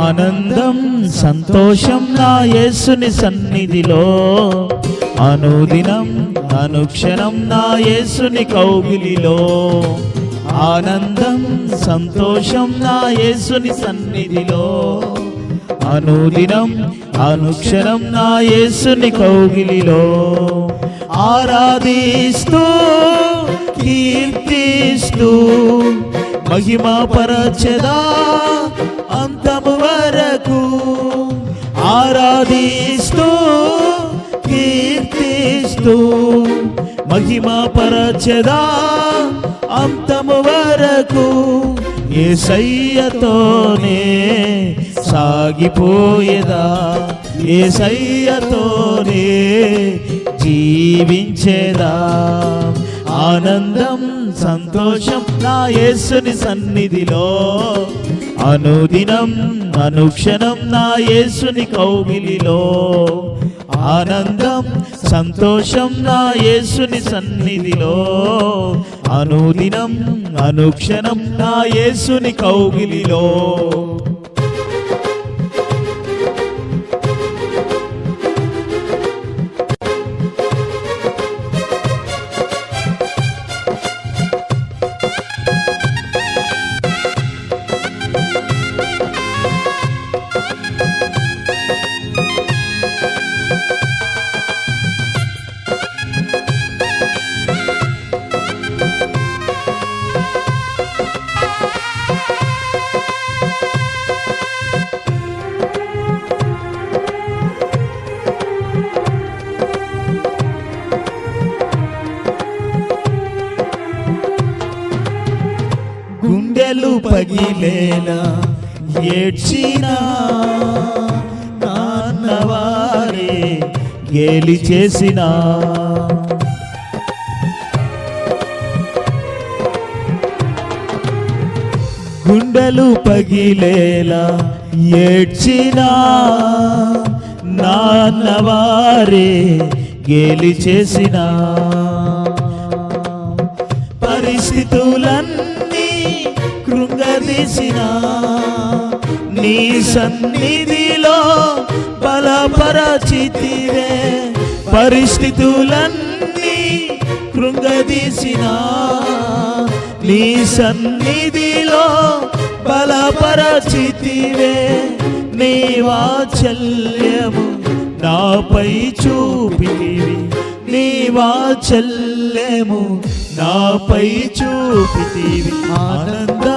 ఆనందం సంతోషం నా యేసుని సన్నిధిలో. అనుదినం అనుక్షణం నా యేసుని కౌగిలిలో. ఆనందం సంతోషం నా యేసుని సన్నిధిలో. అనుదినం అనుక్షణం నా యేసుని కౌగిలిలో. ఆరాధిస్తూ కీర్తిస్తూ మహిమా పరచదా అంతము వరకు ఆరాధిస్తూ కీర్తిస్తూ మహిమ పరచదా అంతము వరకు ఏ సయ్యతోనే సాగిపోయేదా? ఏ సయ్యతోనే జీవించేదా? ఆనందం సంతోషం నా యేసుని సన్నిధిలో అనుదినం అనుక్షణం నా యేసుని కౌగిలిలో. ఆనందం సంతోషం నా యేసుని సన్నిధిలో. అనుదినం అనుక్షణం నా యేసుని కౌగిలిలో. గుండెలు పగిలేలా ఏడ్చినా నాన్నవారే గేలి చేసిన గుండెలు పగిలేలా? ఏడ్చిన నాన్నవారే గేలి చేసిన పరిస్థితుల కృంగదీసిన నీ సన్నిధిలో బలపరచితివే. పరిస్థితులన్నీ కృంగదీసిన నీ సన్నిధిలో బలపరచితివే. నీ వాచల్యము నాపై చూపితివి. నీ వాచల్యము నాపై చూపితివి. ఆనందం